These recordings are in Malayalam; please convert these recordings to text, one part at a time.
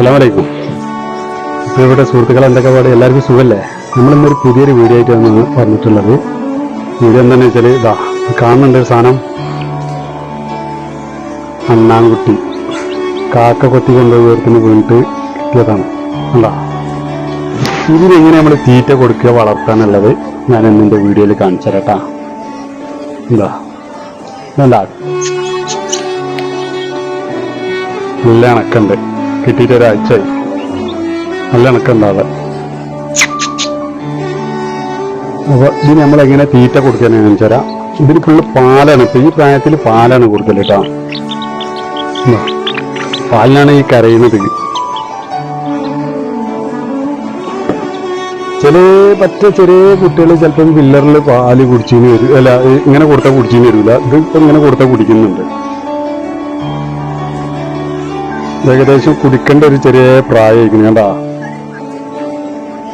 അസ്സലാമലൈക്കും. ഇവിടെ സുഹൃത്തുക്കൾ എന്തൊക്കെ പാട്? എല്ലാവർക്കും സുഖല്ലേ? നമ്മളിന്നൊരു പുതിയൊരു വീഡിയോ ആയിട്ടാണ് പറഞ്ഞിട്ടുള്ളത്. വീഡിയോ എന്താണെന്ന് വെച്ചാൽ ഇതാ കാണുന്നുണ്ട് ഒരു സാധനം. അണ്ണാൻകുട്ടി. കാക്ക കൊത്തി കൊണ്ടുപോയി വീർത്തിന് വീണിട്ട് കിട്ടിയതാണ്. അല്ല ഇതിനെങ്ങനെ നമ്മൾ തീറ്റ കൊടുക്കുക വളർത്താനുള്ളത് ഞാൻ ഇന്ന് വീഡിയോയിൽ കാണിച്ചു തരാട്ടാ എന്താ എന്താ നല്ല ഇണക്കുണ്ട് കിട്ടിയിട്ട് ഒരാഴ്ചയായി നല്ല ഇണക്കുണ്ടാവാൻ അപ്പൊ ഇനി നമ്മൾ എങ്ങനെ തീറ്റ കൊടുക്കാൻ തരാം ഇതിന് ഫുള്ള് പാലാണ് ഇപ്പൊ ഈ പ്രായത്തിൽ പാലാണ് കൊടുക്കൽ കേട്ടോ പാലിനാണ് ഈ കരയുന്നത്. ചില പറ്റ ചെറിയ കുട്ടികൾ ചിലപ്പം പില്ലറിൽ പാൽ കുടിച്ചിന് വരും. അല്ല ഇങ്ങനെ കൊടുത്താൽ കുടിച്ചിന് വരില്ല ഇത് ഇങ്ങനെ കൊടുത്താൽ കുടിക്കുന്നുണ്ട്. ഏകദേശം കുടിക്കേണ്ട ഒരു ചെറിയ പ്രായമായിരിക്കും കണ്ടാ?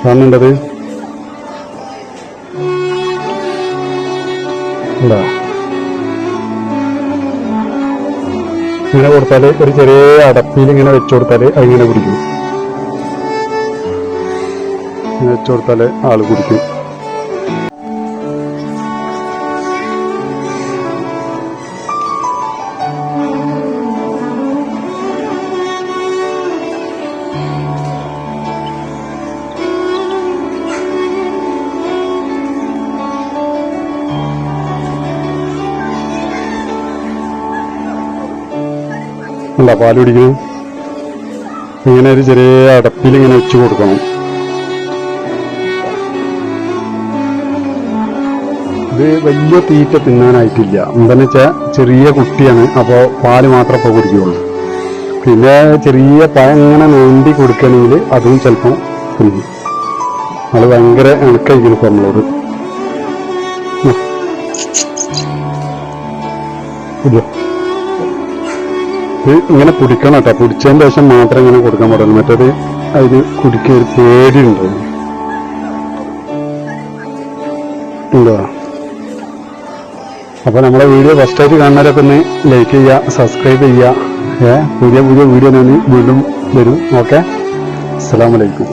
കാണുന്നുണ്ടത് ഇങ്ങനെ കൊടുത്താൽ ഒരു ചെറിയ അടപ്പിയിൽ ഇങ്ങനെ വെച്ചു കൊടുത്താൽ അതിങ്ങനെ കുടിക്കും. ഇങ്ങനെ വെച്ചു കൊടുത്താൽ ആൾ കുടിക്കും. അല്ല പാൽ പിടിക്കുന്നത് ഇങ്ങനെ ഒരു ചെറിയ അടപ്പിൽ ഇങ്ങനെ വെച്ച് കൊടുക്കണം. ഇത് വലിയ തീറ്റ തിന്നാനായിട്ടില്ല. എന്താണെന്ന് വെച്ചാൽ ചെറിയ കുട്ടിയാണ് അപ്പോൾ പാൽ മാത്രം ഇപ്പോൾ കുടിക്കുകയുള്ളൂ പിന്നെ ചെറിയ പഴം ഇങ്ങനെ നോണ്ടി കൊടുക്കണമെങ്കിൽ അതും ചിലപ്പോൾ തിന്നും. അത് ഭയങ്കര ഇണക്കായിരിക്കും ഇപ്പോൾ നമ്മളോട്. ഇല്ല. ഇത് ഇങ്ങനെ കുടിക്കണം കേട്ടോ. കുടിച്ചതിന് ശേഷം മാത്രം ഇങ്ങനെ കൊടുക്കാൻ പാടുള്ളൂ. മറ്റേത് അതിന് കുടിക്കാൻ ഒരു പേടിയുണ്ട്. എന്താ അപ്പൊ നമ്മളെ വീഡിയോ ഫസ്റ്റ് ആയിട്ട് കാണുന്നവരൊക്കെ ഒന്ന് ലൈക്ക് ചെയ്യുക സബ്സ്ക്രൈബ് ചെയ്യുക. പുതിയ പുതിയ വീഡിയോ ഞാൻ വീണ്ടും വരും. ഓക്കെ? അസ്സലാമലൈക്കും